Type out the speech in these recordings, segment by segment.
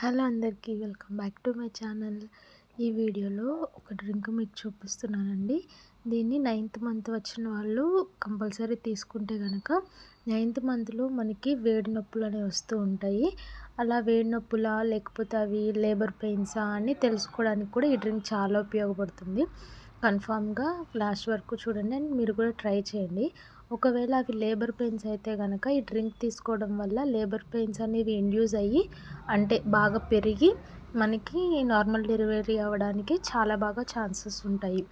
Hello అందరికీ welcome back to my channel. ఈ వీడియోలో ఒక డ్రింక్ మీకు చూపిస్తున్నానండి. దీన్ని నైన్త్ మంత్ వచ్చిన వాళ్ళు కంపల్సరీ తీసుకుంటే కనుక నైన్త్ మంత్లో మనకి వేడి నొప్పులు అనేవి వస్తూ ఉంటాయి. అలా వేడి నొప్పులా లేకపోతే అవి లేబర్ పెయిన్సా అని తెలుసుకోవడానికి కూడా ఈ డ్రింక్ చాలా ఉపయోగపడుతుంది. కన్ఫామ్గా లాస్ట్ వరకు చూడండి అండ్ మీరు కూడా ట్రై చేయండి. ఒకవేళ అవి లేబర్ పెయిన్స్ అయితే కనుక ఈ డ్రింక్ తీసుకోవడం వల్ల లేబర్ పెయిన్స్ అనేవి ఇండ్యూస్ అయ్యి అంటే బాగా పెరిగి మనకి నార్మల్ డెలివరీ అవ్వడానికి చాలా బాగా ఛాన్సెస్ ఉంటాయి.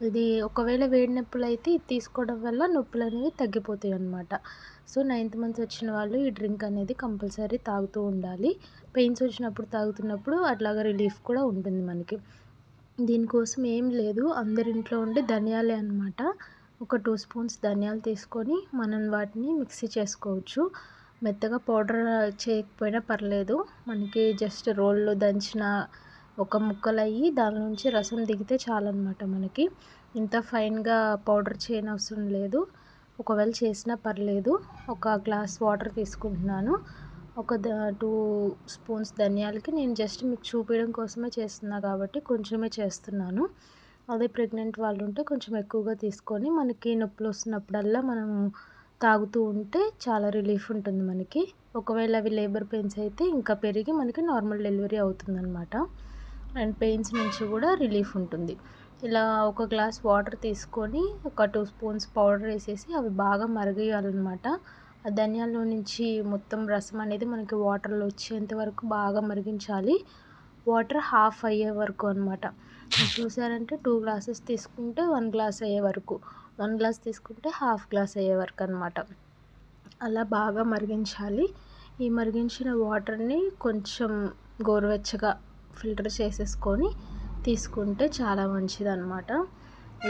ఇది ఒకవేళ వేడి నొప్పులు అయితే ఇది తీసుకోవడం వల్ల నొప్పులు అనేవి తగ్గిపోతాయి అన్నమాట. సో నైన్త్ మంత్ వచ్చిన వాళ్ళు ఈ డ్రింక్ అనేది కంపల్సరీ తాగుతూ ఉండాలి. పెయిన్స్ వచ్చినప్పుడు తాగుతున్నప్పుడు అట్లాగా రిలీఫ్ కూడా ఉంటుంది మనకి. దీనికోసం ఏం లేదు. అందరింట్లో ఉండే ధనియాలే అనమాట ఒక టూ స్పూన్స్ ధనియాలు తీసుకొని మనం వాటిని మిక్సీ చేసుకోవచ్చు. మెత్తగా పౌడర్ చేయకపోయినా పర్లేదు. మనకి జస్ట్ రోళ్ళు దంచిన ఒక ముక్కలు అయ్యి దాని నుంచి రసం దిగితే చాలన్నమాట మనకి. ఇంత ఫైన్గా పౌడర్ చేయని అవసరం లేదు. ఒకవేళ చేసినా పర్లేదు. ఒక గ్లాస్ వాటర్ తీసుకుంటున్నాను. ఒక టూ స్పూన్స్ ధనియాలకి నేను జస్ట్ మీకు చూపించడం కోసమే చేస్తున్నా కాబట్టి కొంచెమే చేస్తున్నాను. అదే ప్రెగ్నెంట్ వాళ్ళు ఉంటే కొంచెం ఎక్కువగా తీసుకొని మనకి నొప్పులు వస్తున్నప్పుడల్లా మనము తాగుతూ ఉంటే చాలా రిలీఫ్ ఉంటుంది మనకి. ఒకవేళ అవి లేబర్ పెయిన్స్ అయితే ఇంకా పెరిగి మనకి నార్మల్ డెలివరీ అవుతుందన్నమాట. అండ్ పెయిన్స్ నుంచి కూడా రిలీఫ్ ఉంటుంది. ఇలా ఒక గ్లాస్ వాటర్ తీసుకొని ఒక టూ స్పూన్స్ పౌడర్ వేసేసి అవి బాగా మరిగేయాలన్నమాట. ఆ ధనియాల నుంచి మొత్తం రసం అనేది మనకి వాటర్లో వచ్చేంత వరకు బాగా మరిగించాలి. వాటర్ హాఫ్ అయ్యే వరకు అనమాట చూసారంటే టూ గ్లాసెస్ తీసుకుంటే వన్ గ్లాస్ అయ్యే వరకు. వన్ గ్లాస్ తీసుకుంటే హాఫ్ గ్లాస్ అయ్యే వరకు అనమాట అలా బాగా మరిగించాలి. ఈ మరిగించిన వాటర్ని కొంచెం గోరువెచ్చగా ఫిల్టర్ చేసేసుకొని తీసుకుంటే చాలా మంచిది అనమాట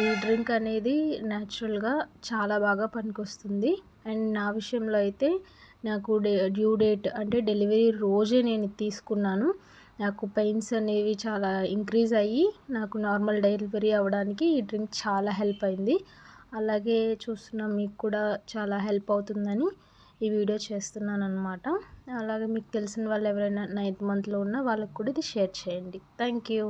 ఈ డ్రింక్ అనేది న్యాచురల్గా చాలా బాగా పనికొస్తుంది. అండ్ నా విషయంలో అయితే నాకు డే డ్యూ డేట్ అంటే డెలివరీ రోజే నేను తీసుకున్నాను. నాకు పెయిన్స్ అనేవి చాలా ఇంక్రీజ్ అయ్యి నాకు నార్మల్ డెలివరీ అవ్వడానికి ఈ డ్రింక్ చాలా హెల్ప్ అయింది. అలాగే చూస్తున్న మీకు కూడా చాలా హెల్ప్ అవుతుందని ఈ వీడియో చేస్తున్నాను అనమాట అలాగే మీకు తెలిసిన వాళ్ళు ఎవరైనా నైన్త్ మంత్లో ఉన్న వాళ్ళకి కూడా ఇది షేర్ చేయండి. Thank you.